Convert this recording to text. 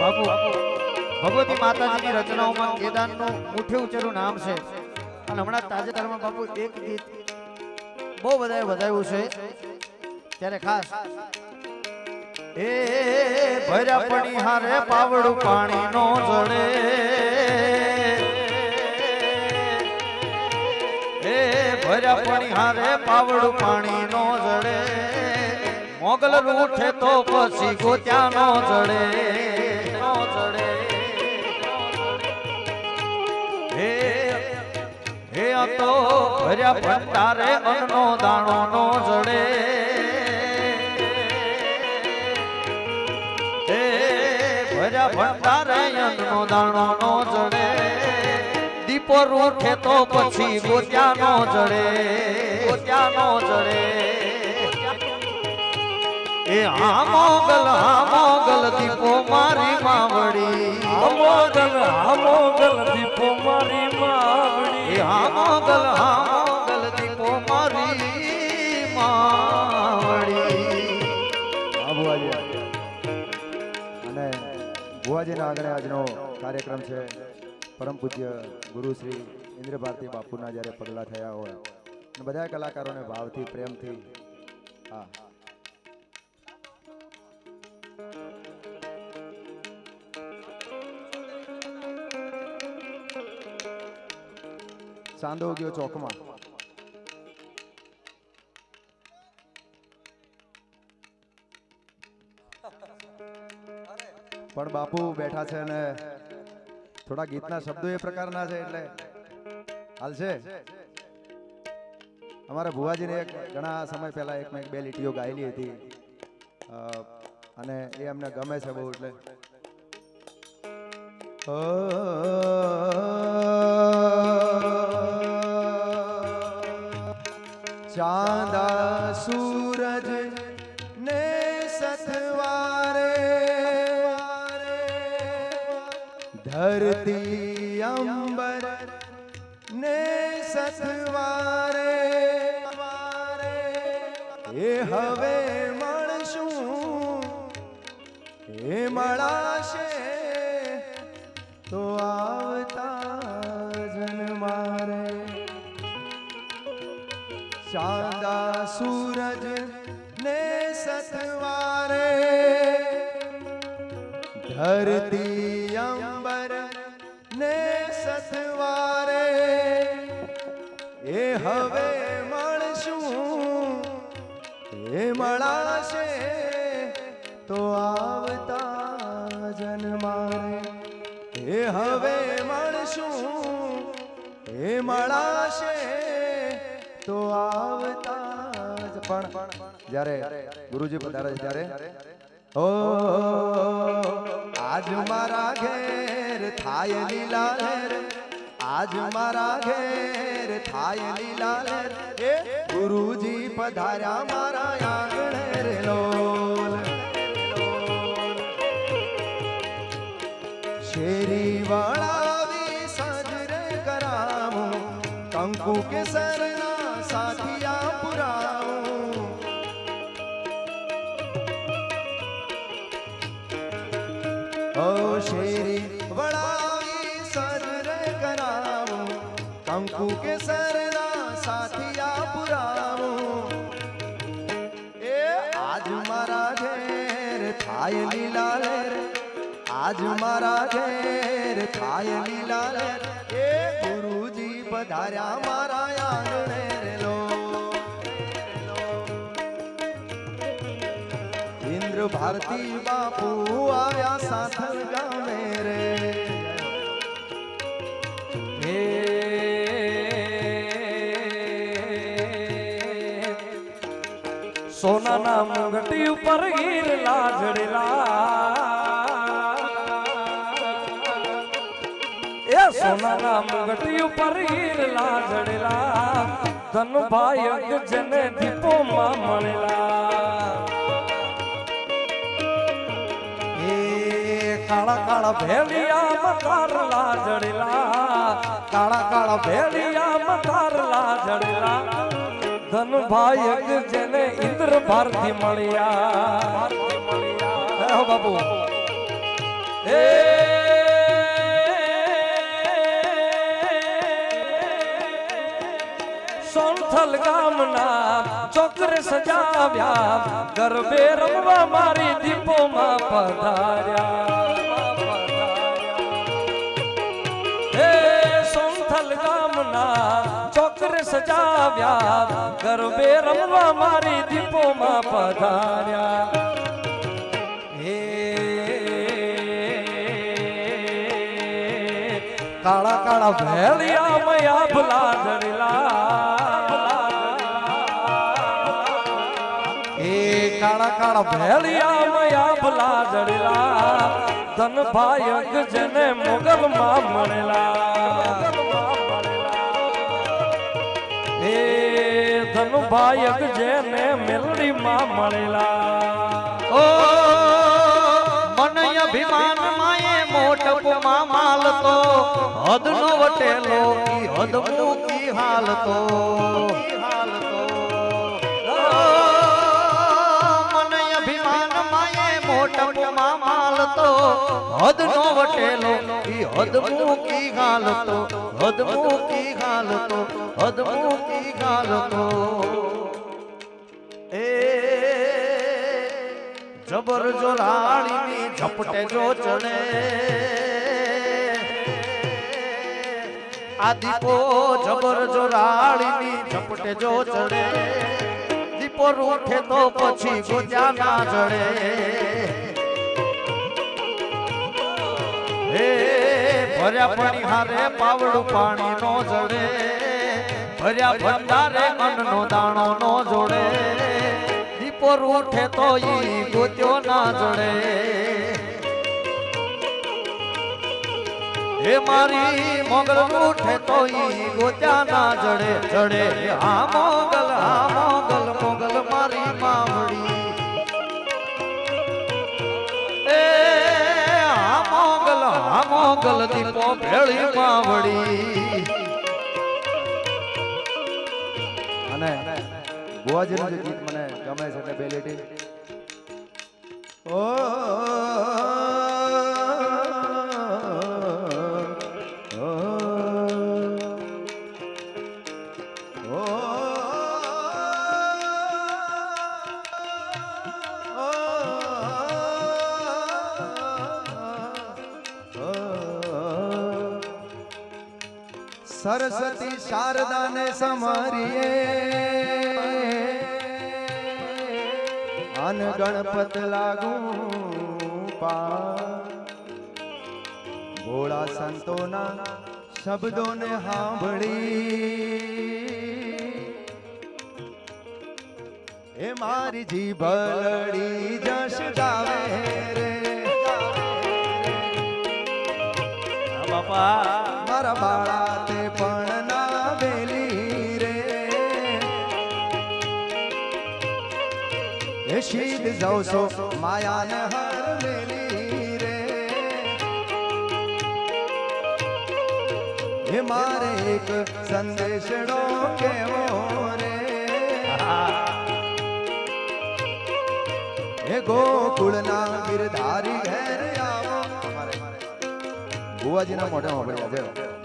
બાપુ ભગવતી માતાજીની રચનાઓમાં કેદારનું મુઠે ઉચ્ચેરું નામ છે. અને હમણાં તાજેતરમાં બાપુ એક ગીત બહુ બધાએ વધાવ્યું છે. ત્યારે ખાસ. એ ભર્યા પણી હારે પાવડું પાણી નો જડે. એ ભર્યા પણી હારે પાવડું પાણી નો જડે. મોગલ રૂઠે તો પછી ગોત્યા નો જડે. હે આ તો ભર્યા ભંડારે અન્નનો દાણો નો જડે. હે ભર્યા ભંડારે અન્નનો દાણો નો જડે. દીપો રૂઠે તો પછી ગોત્યા નો જડે. ગોત્યા નો જડે. એ હા મોગલ હા મોગલ દીપો મારી માવડી. અમોગલ મોગલ દીપો મારી એ માવડી. હા મોગલ હા મોગલ દીપો મારી માવડી. હા ભુવાજી. અને ભુવાજીના આગળ આજનો કાર્યક્રમ છે પરમ પૂજ્ય ગુરુ શ્રી ઇન્દ્ર ભારતી બાપુના જ્યારે પગલા થયા હોય બધા કલાકારોને ભાવથી પ્રેમથી હા ચાંદો ગયો ચોકમાં પણ બાપુ બેઠા છે ને થોડા ગીતના શબ્દો એ પ્રકારના છે એટલે હાલ છે અમારા ભુવાજીને એક ઘણા સમય પહેલા એક મેં એક બે લીટીઓ ગાયેલી હતી। અને એ અમને ગમે છે બહુ એટલે। ચાંદા સૂરજ ને સથવારે. ધરતી અંબર ને સથવારે. એ હવે મળશું. એ મળાશે તો આવતા ચાંદા સૂરજ ને સથવારે, ધરતી અંબર ને સથવારે, એ હવે મળશું, એ મળાશે તો આવતા જન્મારે, એ હવે મળશું, એ મળાશે તો આવતા પણ જ્યારે ગુરુજી પધારે ત્યારે ઓ આજ મારા ઘેર થાય લીલા લહેર, આજ મારા ઘેર થાય લીલા લહેર. એ ગુરુજી પધાર્યા મારા આંગણે રે લોલ. શેરી વળાવી સાજરે કરાવું કંકુ કેસરના સાથિયા પુરાવું એ આજ મારા ઘેર થાય લીલા લહેર આજ મારા ઘેર થાય લીલા લહેર એ ગુરુજી પધાર્યા મારા આંગણે ભારતી બાપુ આવ્યા સાથલ ગામે રે સોનાના મુગટી ઉપર ગીર લાજડેલા. એ સોનાના મુગટી ઉપર ગીર લાજડેલા. ધનભાઈ અગજને દીપો માં મળેલા. કાળા કાળા ભેલિયા મતારલા લાજડેલા. કાળા કાળા ભેલિયા મતારલા જડેલા ધનભાઈ અગ જેને ઇન્દ્ર ભારતી મળ્યા. હો બાપુ. હે. સોનથલ ગામના ચોકર સજાવ્યા. ગરબે રમવા મારી દીપોમાં પધાર્યા. સજાવ્યા ગરબે રમવા મારી દીપોમાં પધાર્યા. કાળા કાળા ભેળિયા મયા ભલા જડેલા. એ કાળા કાળા ભેળિયા મયા ભલા જડેલા. ધન ભાયક જેને મોગલ માં મળેલા. ભાયક જેને મેલડી માં મળેલા. ઓ, મન અભિમાન માએ મોટપમાં માલતો, હદનો વટેલો ઈ હદ મૂકી હાલતો. મન અભિમાન માએ મોટપમાં માલતો હદનો વટેલો, ઈ હદ મૂકી ગાલતો હદ મૂકી ગાલતો હદ મૂકી ગાલતો. એ જબર જો રાણીની ઝપટે જો ચણે આ જબર જો રાણીની ઝપટે જો ચડે. દીપો ઉઠે તો પછી ગોજા ના જડે. હે, ભર્યા પાણી હારે પાવડું પાણી નો જડે. ભર્યા ભંડારે અન્નનો દાણો નો જોડે. દીપોર ઉઠે તો ઈ ગોત્યો ના જડે. હે, મારી મોગલ ઉઠે તો ઈ ગોત્યા ના જડે જડે હા, મોગલ હા, મોગલ. મારી માવડી એ, આ મોગલ આ મોગલ દીપો ભેળી માવડી અને ગોવાજીનું જે ગીત મને ગમે છે એટલે બે લીટી ઓ સરસ્વતી શારદાને સમારીએ. અન ગણપત લાગુ પા ભોળા સંતોના શબ્દોને સાંભળી. એ મારી જીભલડી જશ ગાવે રે. બાપા. મારા બાળા તે પણ ના વેલી રે. એ શીદ જવસો માયાને હર વેલી રે. હે મારે એક સંદેશડો કેવો રે. એ ગોકુળના ગિરધારી ઘેર આવો મોઢે પડ્યા છે